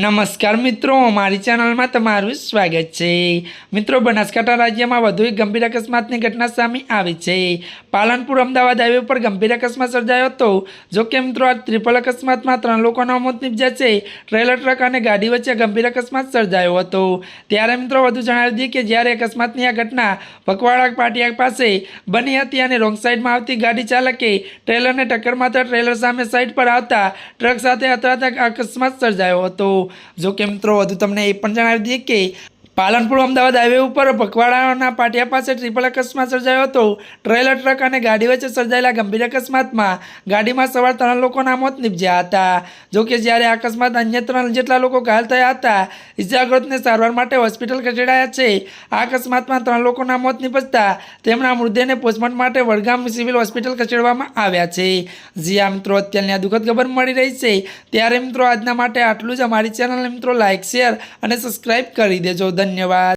નમસ્કાર મિત્રો, મારી ચેનલમાં તમારું સ્વાગત છે. મિત્રો, બનાસકાંઠા રાજ્યમાં વધુ એક ગંભીર અકસ્માતની ઘટના સામે આવી છે. પાલનપુર, અમદાવાદ હાઈવે પર ગંભીર અકસ્માત સર્જાયો હતો. જો કે મિત્રો આ ટ્રિપલ અકસ્માતમાં ત્રણ લોકોના મોત નીપજ્યા છે. ટ્રેલર ટ્રક અને ગાડી વચ્ચે ગંભીર અકસ્માત સર્જાયો હતો. ત્યારે મિત્રો, વધુ જણાવી દઈએ કે જ્યારે અકસ્માતની આ ઘટના પકવાડા પાટિયા પાસે બની હતી અને રોંગ સાઈડમાં આવતી ગાડી ચાલકે ટ્રેલરને ટક્કર મારતા ટ્રેલર સામે સાઈડ પર આવતા ટ્રક સાથે અથડાતા અકસ્માત સર્જાયો હતો. જો કે મિત્રો વધુ તમને એ પણ જણાવી દઈએ કે પાલનપુર, અમદાવાદ હાઈવે ઉપર પકવાડાના પાટિયા પાસે ટ્રિપલ અકસ્માત સર્જાયો હતો. ટ્રેલર, ટ્રક અને ગાડી વચ્ચે સર્જાયેલા ગંભીર અકસ્માતમાં ગાડીમાં સવાર ત્રણ લોકોના મોત નીપજ્યા હતા. જોકે જ્યારે અકસ્માત અન્ય ત્રણ જેટલા લોકો ઘાયલ થયા હતા, ઇજાગ્રસ્તને સારવાર માટે હોસ્પિટલ ખસેડાયા છે. આ અકસ્માતમાં ત્રણ લોકોના મોત નીપજતા તેમના મૃતદેહને પોસ્ટમોર્ટમ માટે વડગામ સિવિલ હોસ્પિટલ ખસેડવામાં આવ્યા છે. જ્યાં મિત્રો, અત્યારની આ દુઃખદ ખબર મળી રહી છે. ત્યારે મિત્રો, આજના માટે આટલું જ. અમારી ચેનલને મિત્રો લાઇક શેર અને સબસ્ક્રાઇબ કરી દેજો. ધન્યવાદ. धन्यवाद